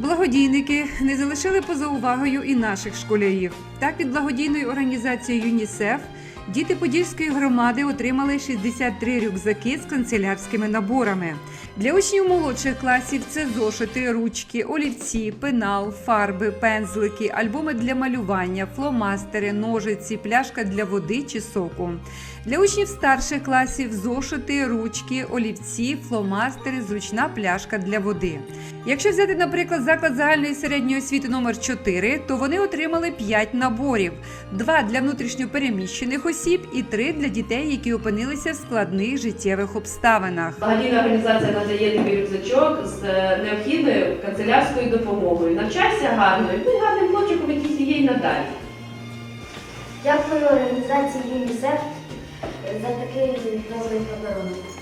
Благодійники не залишили поза увагою і наших школярів. Так, від благодійної організації ЮНІСЕФ діти Подільської громади отримали 63 рюкзаки з канцелярськими наборами. Для учнів молодших класів це зошити, ручки, олівці, пенал, фарби, пензлики, альбоми для малювання, фломастери, ножиці, пляшка для води чи соку. Для учнів старших класів зошити, ручки, олівці, фломастери, зручна пляшка для води. Якщо взяти, наприклад, заклад загальної середньої освіти номер 4, то вони отримали 5 наборів: два для внутрішньопереміщених осіб і три для дітей, які опинилися в складних життєвих обставинах. Благодійна організація надає тобі рюкзачок з е, необхідною канцелярською допомогою. Навчайся гарно і будь гарним хлопчиком, який є й надалі. Дякую організації ЮНІСЕФ за такий добрий подарунок.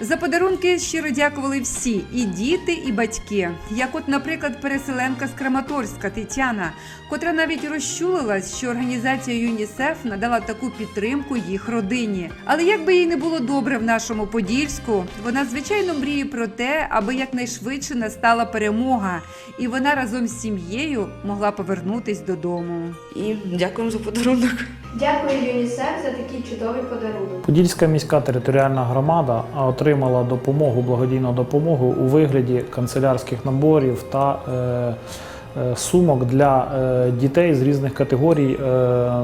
За подарунки щиро дякували всі і діти, і батьки. Як, от, наприклад, переселенка з Краматорська Тетяна, котра навіть розчулилась, що організація ЮНІСЕФ надала таку підтримку їх родині. Але як би їй не було добре в нашому Подільську, вона звичайно мріє про те, аби якнайшвидше настала перемога, і вона разом з сім'єю могла повернутись додому. І дякуємо за подарунок. Дякую ЮНІСЕФ за такий чудовий подарунок. Подільська міська територіальна громада отримала допомогу, благодійну допомогу у вигляді канцелярських наборів та е, сумок для е, дітей з різних категорій е,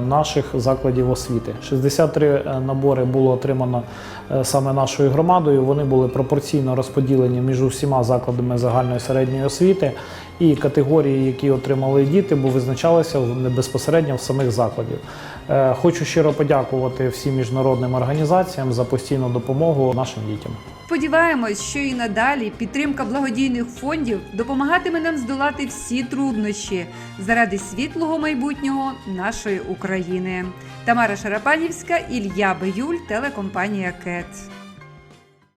наших закладів освіти. 63 набори було отримано е, саме нашою громадою. Вони були пропорційно розподілені між усіма закладами загальної середньої освіти. І категорії, які отримали діти, бо визначалися безпосередньо в самих закладів. Е, Хочу щиро подякувати всім міжнародним організаціям за постійну допомогу нашим дітям. Сподіваємось, що і надалі підтримка благодійних фондів допомагатиме нам здолати всі труднощі заради світлого майбутнього нашої України. Тамара Шарапанівська, Ілля Биюль, телекомпанія КЕТ.